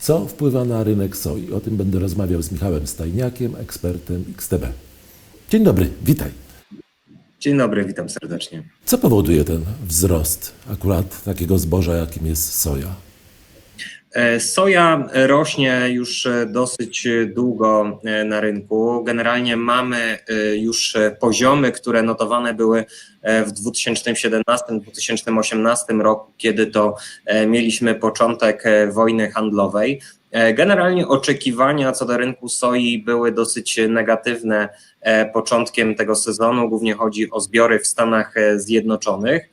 Co wpływa na rynek soi? O tym będę rozmawiał z Michałem Stajniakiem, ekspertem XTB. Dzień dobry, witaj. Dzień dobry, witam serdecznie. Co powoduje ten wzrost akurat takiego zboża, jakim jest soja? E, Soja rośnie już e, dosyć długo e, na rynku. Generalnie mamy już poziomy, które notowane były w 2017-2018 roku, kiedy to mieliśmy początek wojny handlowej. E, Generalnie oczekiwania co do rynku soi były dosyć negatywne e, początkiem tego sezonu. Głównie chodzi o zbiory w Stanach e, Zjednoczonych.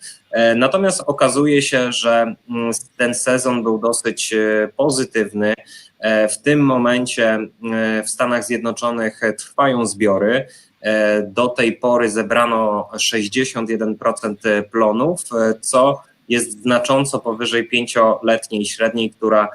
Natomiast okazuje się, że mm, ten sezon był dosyć pozytywny. W tym momencie w Stanach Zjednoczonych trwają zbiory. Do tej pory zebrano 61% plonów, co jest znacząco powyżej pięcioletniej średniej, która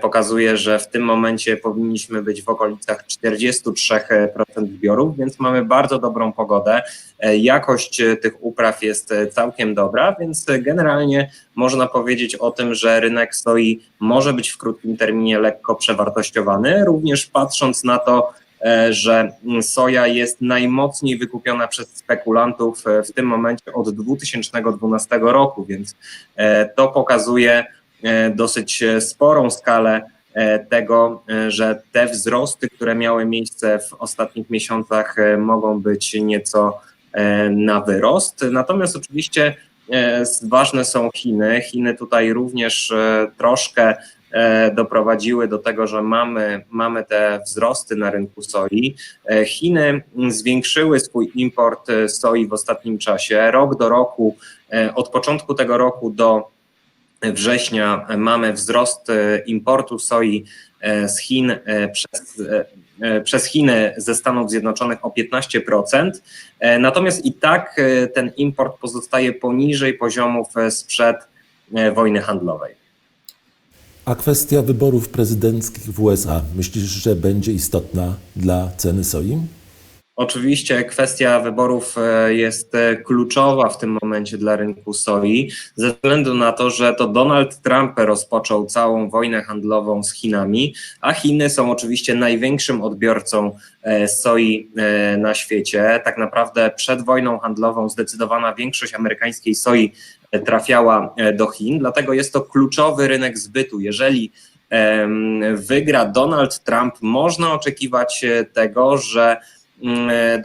pokazuje, że w tym momencie powinniśmy być w okolicach 43% zbiorów, więc mamy bardzo dobrą pogodę. E, Jakość e, tych upraw jest e, całkiem dobra, więc e, generalnie można powiedzieć o tym, że rynek soi może być w krótkim terminie lekko przewartościowany, również patrząc na to, e, że soja jest najmocniej wykupiona przez spekulantów e, w tym momencie od 2012 roku, więc e, to pokazuje e, dosyć e, sporą skalę e, tego, e, że te wzrosty, które miały miejsce w ostatnich miesiącach, e, mogą być nieco e, na wyrost. Natomiast oczywiście e, ważne są Chiny. Chiny tutaj również e, troszkę e, doprowadziły do tego, że mamy, mamy te wzrosty na rynku soi. E, Chiny zwiększyły swój import e, soi w ostatnim czasie. Rok do roku, e, od początku tego roku do września mamy wzrost e, importu soi e, z Chin e, przez, przez Chiny ze Stanów Zjednoczonych o 15%. E, Natomiast i tak ten import pozostaje poniżej poziomów sprzed wojny handlowej. A kwestia wyborów prezydenckich w USA, myślisz, że będzie istotna dla ceny soi? Oczywiście kwestia wyborów e, jest e, kluczowa w tym momencie dla rynku soi, ze względu na to, że to Donald Trump rozpoczął całą wojnę handlową z Chinami, a Chiny są oczywiście największym odbiorcą e, soi na świecie. Tak naprawdę przed wojną handlową zdecydowana większość amerykańskiej soi trafiała do Chin, dlatego jest to kluczowy rynek zbytu. Jeżeli wygra Donald Trump, można oczekiwać tego, że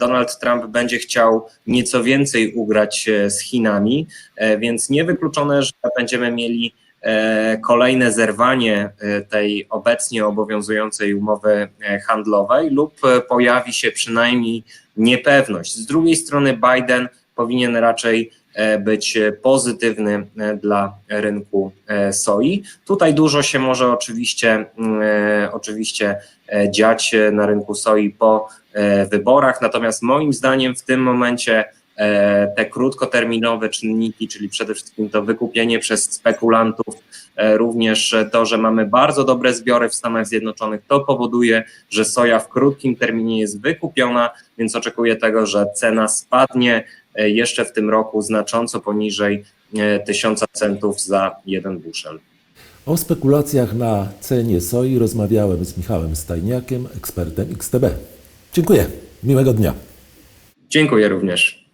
Donald Trump będzie chciał nieco więcej ugrać e, z Chinami, e, więc niewykluczone, że będziemy mieli e, kolejne zerwanie e, tej obecnie obowiązującej umowy e, handlowej lub e, pojawi się przynajmniej niepewność. Z drugiej strony Biden powinien raczej e, być e, pozytywny e, dla rynku e, soi. Tutaj dużo się może oczywiście, mm, oczywiście dziać na rynku soi po wyborach, natomiast moim zdaniem w tym momencie te krótkoterminowe czynniki, czyli przede wszystkim to wykupienie przez spekulantów, również to, że mamy bardzo dobre zbiory w Stanach Zjednoczonych, to powoduje, że soja w krótkim terminie jest wykupiona, więc oczekuję tego, że cena spadnie jeszcze w tym roku znacząco poniżej e, 1000 centów za jeden buszel. O spekulacjach na cenie soi rozmawiałem z Michałem Stajniakiem, ekspertem XTB. Dziękuję. Miłego dnia. Dziękuję również.